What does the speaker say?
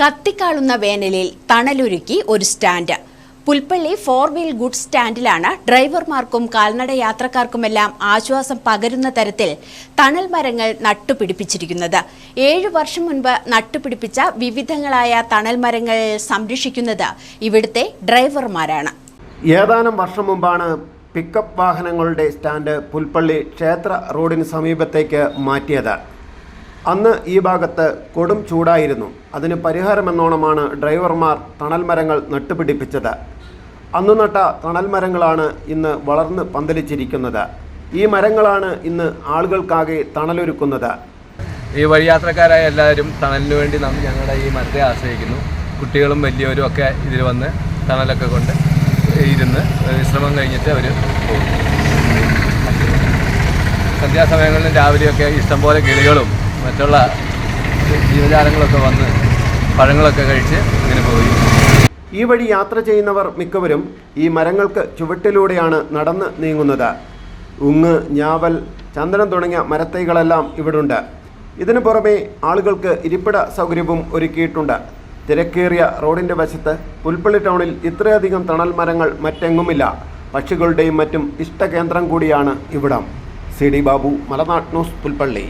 കത്തിക്കാളുന്ന വേനലിൽ തണലൊരുക്കി ഒരു stand. Pulpally four wheel good സ്റ്റാൻഡിലാണ് ഡ്രൈവർമാർക്കും കാൽനട യാത്രക്കാർക്കുമെല്ലാം ആശ്വാസം പകരുന്ന തരത്തിൽ തണൽ മരങ്ങൾ നട്ടുപിടിപ്പിച്ചിരിക്കുന്നത്. ഏഴു വർഷം മുൻപ് നട്ടുപിടിപ്പിച്ച വിവിധങ്ങളായ തണൽ മരങ്ങൾ സംരക്ഷിക്കുന്നത് ഇവിടുത്തെ ഡ്രൈവർമാരാണ്. ഏതാനും വർഷം മുമ്പാണ് പിക്കപ്പ് വാഹനങ്ങളുടെ സ്റ്റാൻഡ് പുൽപ്പള്ളി ക്ഷേത്ര റോഡിന് സമീപത്തേക്ക് മാറ്റിയത്. അന്ന് ഈ ഭാഗത്ത് കൊടും ചൂടായിരുന്നു. അതിന് പരിഹാരമെന്നോണമാണ് ഡ്രൈവർമാർ തണൽ മരങ്ങൾ നട്ടുപിടിപ്പിച്ചത്. അന്ന് നട്ട തണൽ മരങ്ങളാണ് ഇന്ന് വളർന്ന് പന്തലിച്ചിരിക്കുന്നത്. ഈ മരങ്ങളാണ് ഇന്ന് ആളുകൾക്കാകെ തണലൊരുക്കുന്നത്. ഈ വഴിയാത്രക്കാരായ എല്ലാവരും തണലിന് വേണ്ടി നാം ഞങ്ങളുടെ ഈ മരത്തെ ആശ്രയിക്കുന്നു. കുട്ടികളും വലിയവരും ഒക്കെ ഇതിൽ വന്ന് തണലൊക്കെ കൊണ്ട് ഇരുന്ന് വിശ്രമം കഴിഞ്ഞിട്ട് അവർ പോകും സന്ധ്യാസമയങ്ങളിലും രാവിലെയൊക്കെ ഇഷ്ടംപോലെ കിളികളും മറ്റുള്ള ജീവജാലങ്ങളൊക്കെ വന്ന് പഴങ്ങളൊക്കെ കഴിച്ച് ഇങ്ങനെ പോയി. ഈ വഴി യാത്ര ചെയ്യുന്നവർ മിക്കവരും ഈ മരങ്ങൾക്ക് ചുവട്ടിലൂടെയാണ് നടന്ന് നീങ്ങുന്നത്. ഉങ്ങ് ഞാവൽ ചന്ദനം തുടങ്ങിയ മരത്തൈകളെല്ലാം ഇവിടുണ്ട്. ഇതിനു പുറമെ ആളുകൾക്ക് ഇരിപ്പിട സൗകര്യവും ഒരുക്കിയിട്ടുണ്ട്. തിരക്കേറിയ റോഡിന്റെ വശത്ത് പുൽപ്പള്ളി ടൗണിൽ ഇത്രയധികം തണൽ മരങ്ങൾ മറ്റെങ്ങുമില്ല. പക്ഷികളുടെയും മറ്റും ഇഷ്ടകേന്ദ്രം കൂടിയാണ് ഇവിടം. C D Babu Malanad news Pulpally.